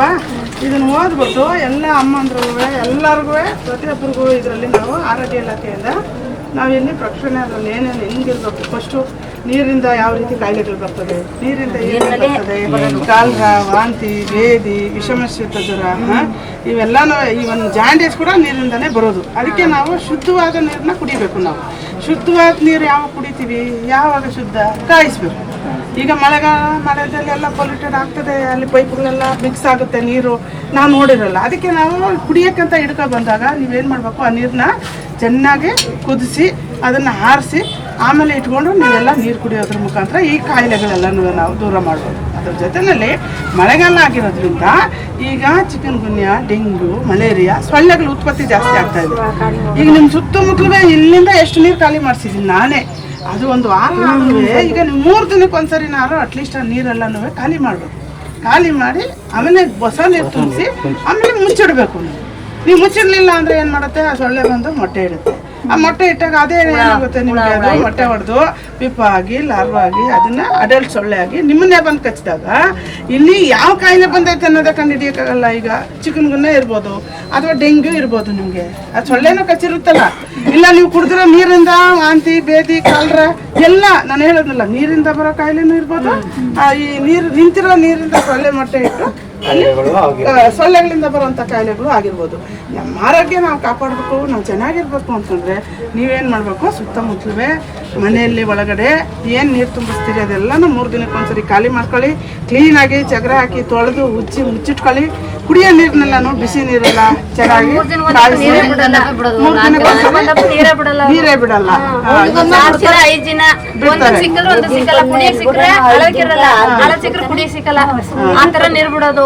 ನೋಡಪ್ಪ ಇದನ್ನ ಓದ್ಬಿಟ್ಟು ಎಲ್ಲ ಅಮ್ಮಂದ್ರಿಗೂ ಎಲ್ಲರಿಗೂ ಪ್ರತಿಯೊಬ್ಬರಿಗೂ ಇದರಲ್ಲಿ ನಾವು ಆರೋಗ್ಯ ಇಲಾಖೆಯಿಂದ ಇಲ್ಲಿ ಪ್ರಕ್ಷಣೆ ಅದರಲ್ಲಿ ಏನೇನು ಹೆಂಗಿರ್ಬೇಕು? ಫಸ್ಟು ನೀರಿಂದ ಯಾವ ರೀತಿ ಕಾಯಿಲೆಗಳು ಬರ್ತದೆ? ನೀರಿಂದ ಏನೇನು ಬರ್ತದೆ? ಕಾಲ್ಗ ವಾಂತಿ ಬೇದಿ ವಿಷಮಶೀತ ಜ್ವರ ಇವೆಲ್ಲಾನು ಇವೆಲ್ಲನೂ ಈ ಒಂದು ಜಾಂಡೀಸ್ ಕೂಡ ನೀರಿಂದನೇ ಬರೋದು. ಅದಕ್ಕೆ ನಾವು ಶುದ್ಧವಾದ ನೀರನ್ನ ಕುಡಿಬೇಕು ನಾವು. ಶುದ್ಧವಾದ ನೀರು ಯಾವಾಗ ಕುಡಿತೀವಿ? ಯಾವಾಗ ಶುದ್ಧ? ಕಾಯಿಸ್ಬೇಕು. ಈಗ ಮಳೆಗಾಲ ಮಳೆದಲ್ಲಿ ಎಲ್ಲ ಪೊಲ್ಯೂಟೆಡ್ ಆಗ್ತದೆ, ಅಲ್ಲಿ ಪೈಪ್ಗಳೆಲ್ಲ ಮಿಕ್ಸ್ ಆಗುತ್ತೆ ನೀರು. ನಾವು ನೋಡಿರಲ್ಲ. ಅದಕ್ಕೆ ನಾವು ಕುಡಿಯೋಕ್ಕಂತ ಹಿಡ್ಕೊ ಬಂದಾಗ ನೀವೇನು ಮಾಡಬೇಕು? ಆ ನೀರನ್ನ ಚೆನ್ನಾಗಿ ಕುದಿಸಿ, ಅದನ್ನು ಆರಿಸಿ, ಆಮೇಲೆ ಇಟ್ಕೊಂಡು ನೀವೆಲ್ಲ ನೀರು ಕುಡಿಯೋದ್ರ ಮುಖಾಂತರ ಈ ಕಾಯಿಲೆಗಳೆಲ್ಲನೂ ನಾವು ದೂರ ಮಾಡ್ಬೋದು. ಅದ್ರ ಜೊತೆಯಲ್ಲಿ ಮಳೆಗಾಲ ಆಗಿರೋದ್ರಿಂದ ಈಗ ಚಿಕನ್ ಗುನ್ಯಾ ಡೆಂಗು ಮಲೇರಿಯಾ ಸೊಳ್ಳೆಗಳು ಉತ್ಪತ್ತಿ ಜಾಸ್ತಿ ಆಗ್ತಾ ಇದೆ. ಈಗ ನಿಮ್ಮ ಸುತ್ತಮುತ್ತಲೇ ಇಲ್ಲಿಂದ ಎಷ್ಟು ನೀರು ಖಾಲಿ ಮಾಡಿಸಿದ್ದೀನಿ ನಾನೇ. ಅದು ಒಂದು ವಾರ ಈಗ ನೀವು ಮೂರು ದಿನಕ್ಕೆ ಒಂದ್ಸರಿನಾರು ಅಟ್ಲೀಸ್ಟ್ ಆ ನೀರೆಲ್ಲನೂ ಖಾಲಿ ಮಾಡಬೇಕು. ಖಾಲಿ ಮಾಡಿ ಆಮೇಲೆ ಹೊಸ ನೀರು ತುಂಬಿಸಿ ಆಮೇಲೆ ಮುಚ್ಚಿಡಬೇಕು ನೀವು. ಅಂದರೆ ಅಂದ್ರೆ ಏನ್ ಮಾಡುತ್ತೆ? ಆ ಸೊಳ್ಳೆ ಬಂದು ಮೊಟ್ಟೆ ಇಡುತ್ತೆ. ಆ ಮೊಟ್ಟೆ ಇಟ್ಟಾಗ ಅದೇ ಏನಾಗುತ್ತೆ ನಿಮಗೆ ಅದು? ಮೊಟ್ಟೆ ಹೊಡೆದು ಪಿಪ್ಪ ಆಗಿ ಲಾರ್ವ ಆಗಿ ಅದನ್ನ ಅಡಲ್ಟ್ ಸೊಳ್ಳೆ ಆಗಿ ನಿಮ್ಮನ್ನೇ ಬಂದು ಕಚ್ಚಿದಾಗ ಇಲ್ಲಿ ಯಾವ ಕಾಯಿಲೆ ಬಂದೈತೆ ಅನ್ನೋದೇ ಕಂಡು ಹಿಡಿಯೋಕ್ಕಾಗಲ್ಲ ಈಗ. ಚಿಕನ್ ಗುನ್ನೆ ಇರ್ಬೋದು ಅಥವಾ ಡೆಂಗ್ಯೂ ಇರ್ಬೋದು ನಿಮಗೆ. ಆ ಸೊಳ್ಳೆನೂ ಕಚ್ಚಿರುತ್ತಲ್ಲ. ಇಲ್ಲ ನೀವು ಕುಡಿದಿರೋ ನೀರಿಂದ ವಾಂತಿ ಬೇದಿ ಕಾಲ್ರ ಎಲ್ಲ ನಾನು ಹೇಳೋದಿಲ್ಲ ನೀರಿಂದ ಬರೋ ಕಾಯಿಲೆನೂ ಇರ್ಬೋದು ಈ ನೀರು ನಿಂತಿರೋ ನೀರಿಂದ ಸೊಳ್ಳೆ ಮೊಟ್ಟೆ ಇಟ್ಟು ಸೊಳ್ಳೆಗಳಿಂದ ಬರುವಂಥ ಕಾಯಿಲೆಗಳು ಆಗಿರ್ಬೋದು. ನಮ್ಮ ಆರೋಗ್ಯ ನಾವು ಕಾಪಾಡಬೇಕು ನಾವು ಚೆನ್ನಾಗಿರ್ಬೇಕು ಅಂತಂದ್ರೆ ನೀವೇನು ಮಾಡಬೇಕು? ಸುತ್ತಮುತ್ತಲೇ ಮನೆಯಲ್ಲಿ ಒಳಗಡೆ ಏನು ನೀರು ತುಂಬಿಸ್ತೀರಿ ಅದೆಲ್ಲನೂ ಮೂರು ದಿನಕ್ಕೆ ಒಂದ್ಸರಿ ಖಾಲಿ ಮಾಡ್ಕೊಳ್ಳಿ. ಕ್ಲೀನಾಗಿ ಚಗರ ಹಾಕಿ ತೊಳೆದು ಉಜ್ಜಿ ಮುಚ್ಚಿಟ್ಕೊಳ್ಳಿ. ಕುಡಿಯೋ ನೀರನ್ನೆಲ್ಲನೂ ಬಿಸಿ ನೀರೆಲ್ಲ ಚೆನ್ನಾಗಿ ನೀರೇ ಬಿಡಲ್ಲ ಸಿಕ್ಕಲ್ಲ ಒಂದೊಂದ್ ಸಿಕ್ಕಲ್ಲ. ಕುಡಿಯಕ್ ಸಿಕ್ಕರೆ ಅಳಕಿರಲ್ಲ ಅಳ ಸಿಕ್ಕರೆ ಕುಡಿಯಕ್ ಸಿಕ್ಕಲ್ಲ. ಆ ತರ ನೀರ್ ಬಿಡೋದು.